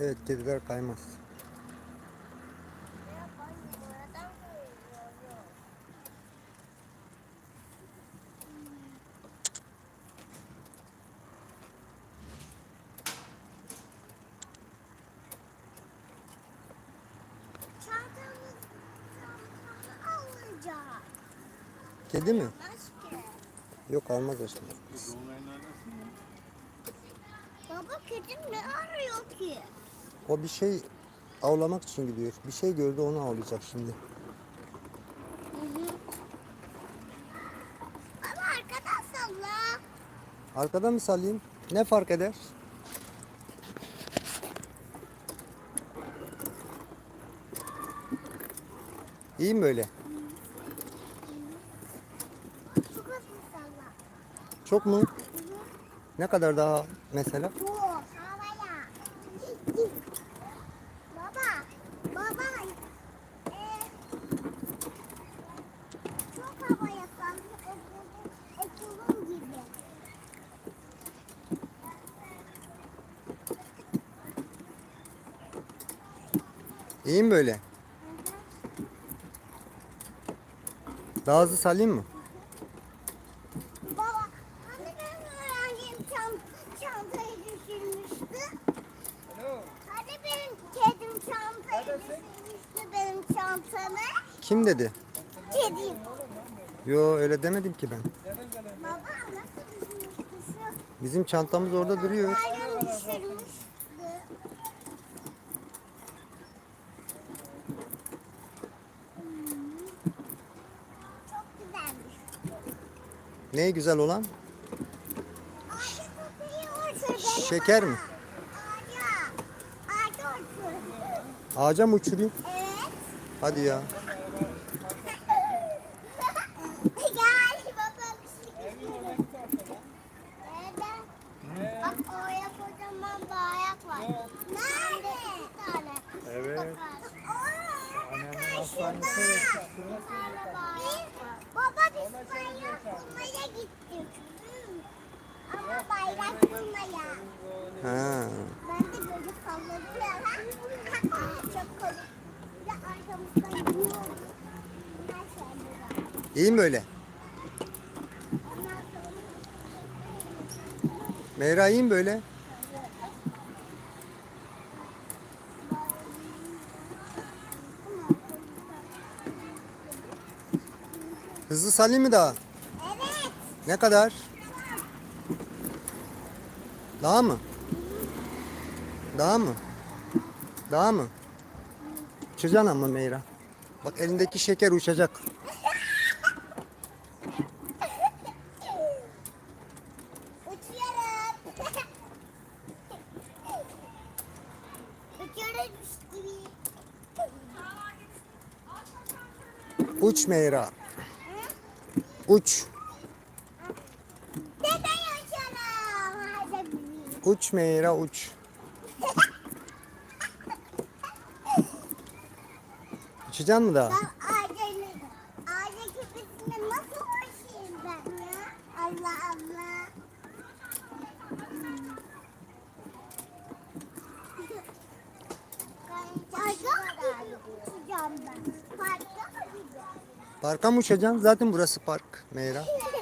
Evet kediler kaymaz. Kedi mi? Yok almaz zaman. Baba kedim ne arıyor ki? O bir şey avlamak için gidiyor. Bir şey gördü onu avlayacak şimdi. Baba arkadan salla. Arkadan mı salayım? Ne fark eder? İyi mi böyle? Çok hızlı salla. Çok mu? Ne kadar daha mesela? Bu havaya. Baba, baba. Ee, çok havaya salla. Okulun gibi. İyi mi böyle? Daha hızlı salayım mı? Baba, hani benim öğrencim çant çantayı düşürmüştü? Hani benim kedim çantayı düşürmüştü benim çantamı? Kim dedi? Kedim. Yo öyle demedim ki ben. Baba nasıl düşürmüştü? Bizim çantamız orada duruyor. Bayram düşürmüştü. Çok güzelmiş. Ne güzel olan? Şeker mi? Ağaca mı uçurayım? Evet. Hadi ya. Gel baba bir şey istiyorum. Nerede? Bak oraya kocaman bir ayak var. Nerede? Bir tane. Evet. Annemin hastanesi. Bir tane bir ayak var. Baba biz bayrak bulmaya gittik. Ama bayrak bulmaya. Ha. Ben de böyle salladım. Çok komik. Bir de arkamızdan yiyorum. Her burada. İyi mi sonra Meyra iyi mi böyle? Hızlı salayım mı daha? Evet. Ne kadar? Daha mı? Daha mı? Daha mı? Uçacaksın ama Meyra. Bak elindeki şeker uçacak. Uçuyorum. Uçuyorum gibi. Uç Meyra. Uç. Neden uçuyorum? Hadi bir. Uç Meyra uç. Uçacaksın mı daha? Allah Allah. Parka mı uçacaksın? Zaten burası park Meyra.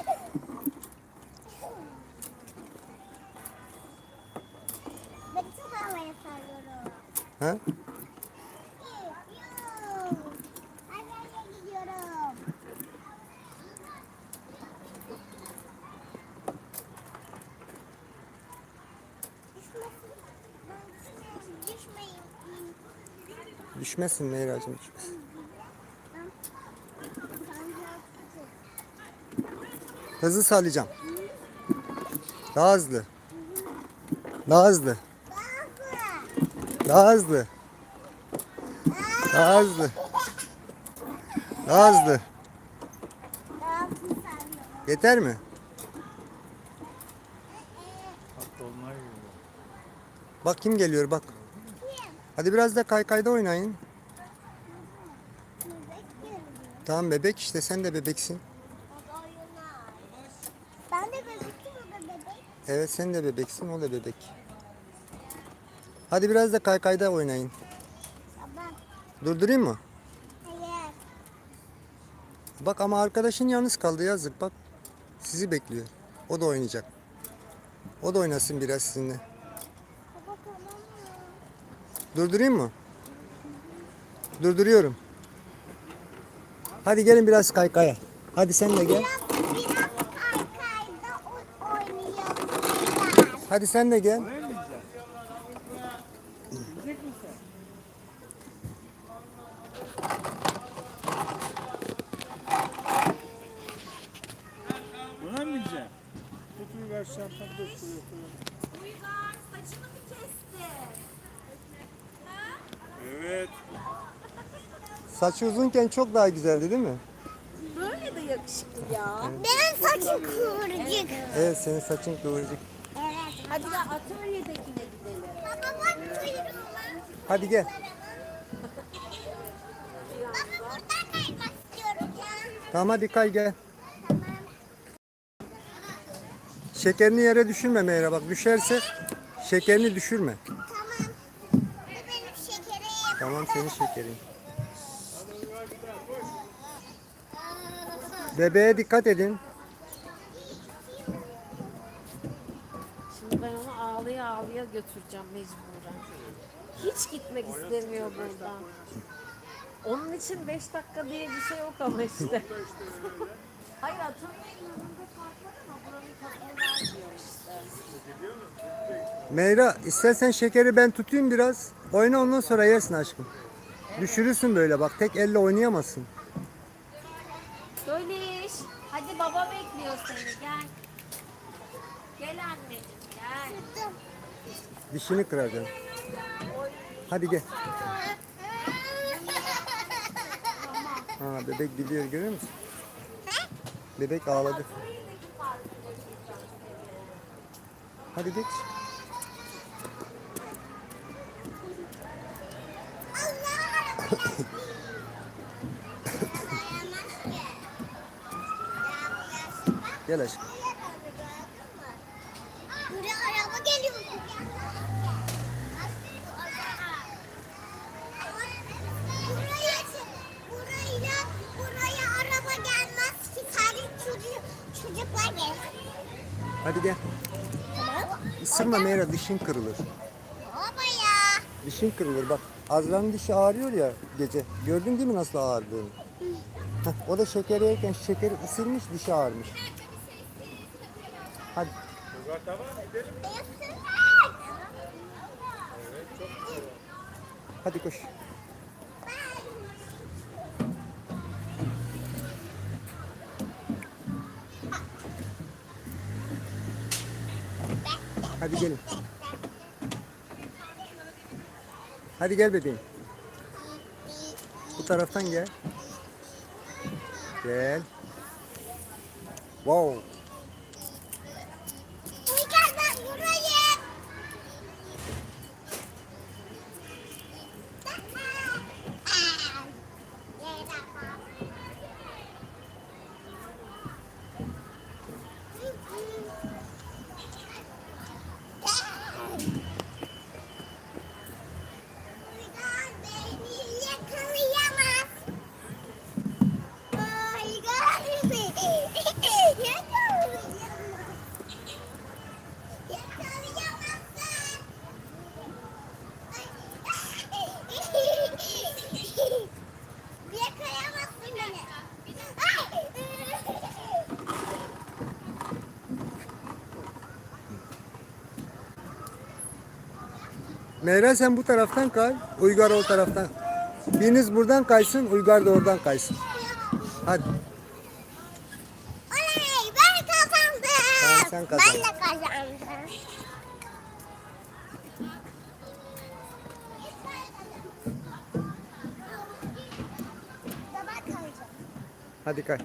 Ha? Düşmesin Meyra'cığım düşmesin. Hızlı sallayacağım. Daha hızlı. Daha hızlı. Daha hızlı. Daha hızlı. Daha hızlı. Yeter mi? Bak kim geliyor bak. Hadi biraz da kaykayda oynayın. Tamam bebek işte sen de bebeksin. Ben de bebektim o da bebek. Evet sen de bebeksin o da bebek. Hadi biraz da kaykayda oynayın. Baba. Durdurayım mı? Hayır. Bak ama arkadaşın yalnız kaldı yazık bak. Sizi bekliyor. O da oynayacak. O da oynasın biraz sizinle. Baba tamam? Durdurayım mı? Durduruyorum. Hadi gelin biraz kaykaya. Hadi sen de gel. Biraz, biraz kaykayda oynayalım. Hadi sen de gel. Buna mı bineceksin? Tut ver şampuan dur. Uygar saçını mı kesti? Evet. Saçı uzunken çok daha güzeldi değil mi? Böyle de yakışıklı ya. Benim saçım kıvırcık. Evet senin saçın kıvırcık. Evet. Hadi de atölyedekine gidelim. Baba bak kuyruğuma. Hadi gel. Baba buradan kaymak istiyorum ya. Tamam hadi kay gel. Şekerini yere düşürme Meyra bak düşerse şekerini düşürme. Tamam. Bu benim şekerim. Tamam senin şekerin. Bebeğe dikkat edin. Şimdi ben onu ağlaya ağlaya götüreceğim mecburen. Hiç gitmek istemiyor buradan. Onun için 5 dakika diye bir şey yok ama işte. Hayır atölyenin önünde park var ama buranın tadını vermiyor işte. Meyra istersen şekeri ben tutayım biraz. Oyna ondan sonra yersin aşkım. Düşürürsün böyle bak tek elle oynayamazsın. Söyleyiş. Hadi baba bekliyor seni gel. Gel anneciğim gel. Dişini kıracaksın. Hadi gel. Ha bebek gidiyor görüyor musun? Bebek ağladı. Hadi geç. Gel aşkım. Buraya araba geliyor. Buraya, buraya, buraya araba gelmez ki sadece çocuk, çocuklar gelir. Hadi gel. Tamam. Isırma Meyra dişin kırılır. Baba ya. Dişin kırılır bak. Azra'nın dişi ağrıyor ya gece. Gördün değil mi nasıl ağrıdığını? Heh, o da şeker yerken şekeri ısırmış dişi ağrımış. Hadi. Hadi koş. Hadi gelin. Hadi gel bebeğim. Bu taraftan gel. Gel. Wow. Meyra sen bu taraftan kay. Uygar o taraftan. Biriniz buradan kaysın, Uygar da oradan kaysın. Hadi. Oley ben kazandım. Tamam, sen kazandın. Ben de kazandım. Hadi kay.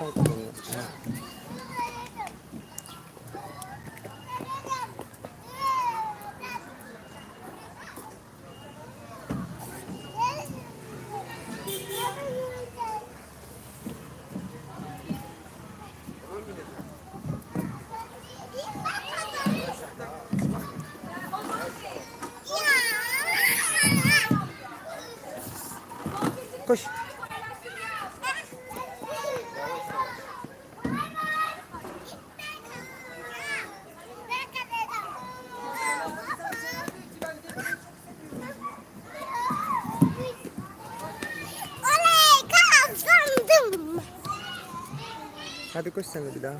さいことになってね。Hadi koş sen de bir daha.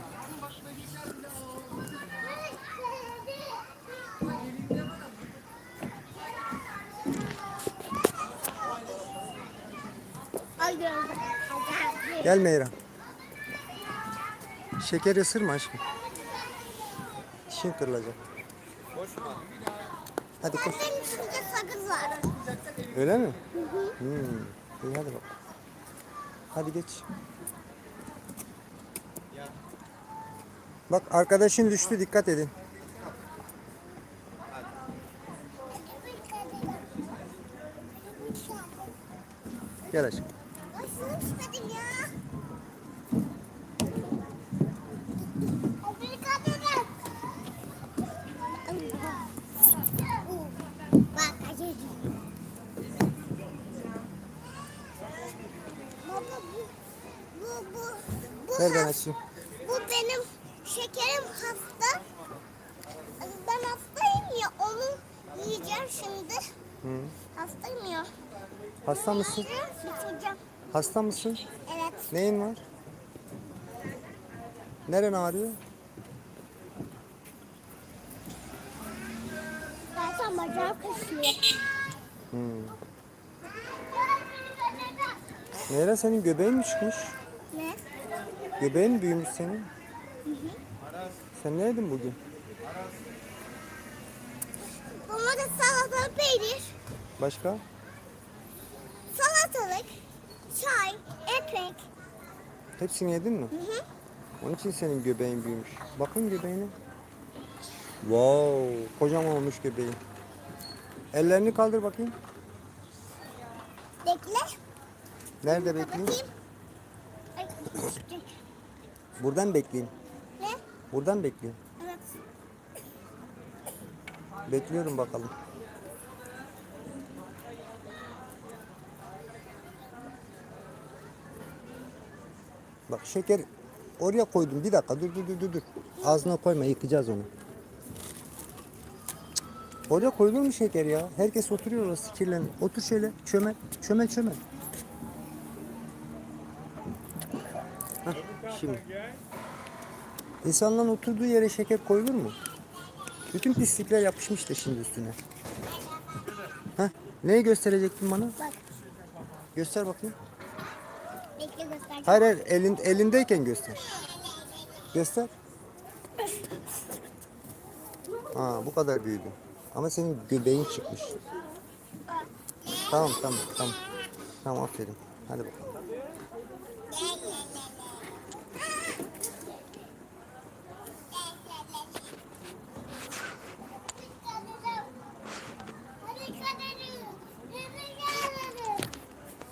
Gel Meyra. Şeker ısırma aşkım. Dişin kırılacak. Hadi koş. Sakız var. Öyle mi? Hmm. İyi hadi bak. Hadi geç. Bak arkadaşın düştü dikkat edin. Gel aşkım. Nereden açayım? Şekerim hasta. Ben hastayım ya onu yiyeceğim şimdi. Hı. Hastayım ya. Hasta mısın? Bitireceğim. Hasta mısın? Evet. Neyin var? Neren ağrıyor? Zaten bacağım kaşıyor. Hmm. Meyra senin göbeğin mi çıkmış? Ne? Göbeğin büyümüş senin? Sen ne yedin bugün? Domates, salatalık, peynir, Başka? salatalık, çay, ekmek. Hepsini yedin mi? Hı hı. Onun için senin göbeğin büyümüş. Bakın göbeğine. Wow, kocaman olmuş göbeğin. Ellerini kaldır bakayım. Bekle. Nerede bekleyeyim? Bakayım. Ay, düşecek. Buradan bekleyeyim. Buradan. Evet. Bekliyorum bakalım. Bak şeker oraya koydum. Bir dakika dur dur dur dur. dur. Ağzına koyma yıkacağız onu. Cık. Oraya koyulur mu şeker ya? Herkes oturuyor orası kirlen. Otur şöyle çömel çömel çömel. Hah, şimdi. İnsanların oturduğu yere şeker koyulur mu? Bütün pislikler yapışmıştır şimdi üstüne. Heh, neyi gösterecektin bana? Bak. Göster bakayım. Bekle göstereceğim. Hayır hayır elin, elindeyken göster. Göster. Aa bu kadar büyüdü. Ama senin göbeğin çıkmış. Tamam tamam tamam. Tamam aferin. Hadi bakalım.